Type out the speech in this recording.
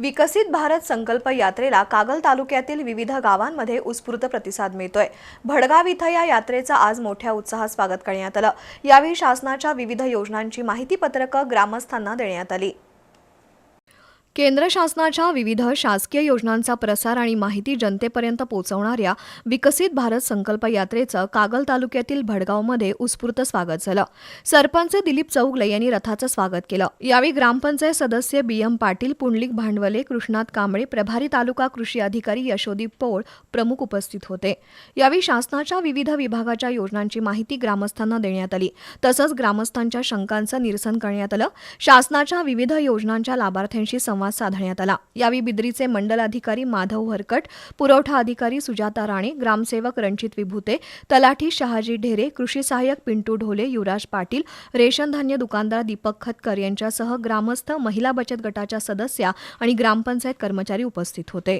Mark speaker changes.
Speaker 1: विकसित भारत संकल्प यात्रेला कागल तालुक्यातील विविध गावांमध्ये उत्स्फूर्त प्रतिसाद मिळतोय. भडगाव इथं या यात्रेचं आज मोठ्या उत्साहात स्वागत करण्यात आलं. यावेळी शासनाच्या विविध योजनांची माहिती पत्रकं ग्रामस्थांना देण्यात आली. केंद्र शासनाच्या विविध शासकीय योजनांचा प्रसार आणि माहिती जनतेपर्यंत पोहोचवणाऱ्या विकसित भारत संकल्प यात्रेचं कागल तालुक्यातील भडगावमध्ये उत्स्फूर्त स्वागत झालं. सरपंच दिलीप चौगले यांनी रथाचं स्वागत केलं. यावेळी ग्रामपंचायत सदस्य बी एम पाटील पुंडलिक भांडवले कृष्णात कांबळे प्रभारी तालुका कृषी अधिकारी यशोदीप पौळ प्रमुख उपस्थित होते. यावेळी शासनाच्या विविध विभागाच्या योजनांची माहिती ग्रामस्थांना देण्यात आली. तसंच ग्रामस्थांच्या शंकांचं निरसन करण्यात आलं. शासनाच्या विविध योजनांच्या लाभार्थ्यांशी संवाद साधण्यात आला. यावेळी बिद्रीचे मंडल अधिकारी माधव हरकट पुरवठा अधिकारी सुजाता राणे ग्रामसेवक रणजित विभूते तलाठी शहाजी ढेरे कृषी सहाय्यक पिंटू ढोले युवराज पाटील रेशन धान्य दुकानदार दीपक खतकर यांच्यासह ग्रामस्थ महिला बचत गटाच्या सदस्या आणि ग्रामपंचायत कर्मचारी उपस्थित होते.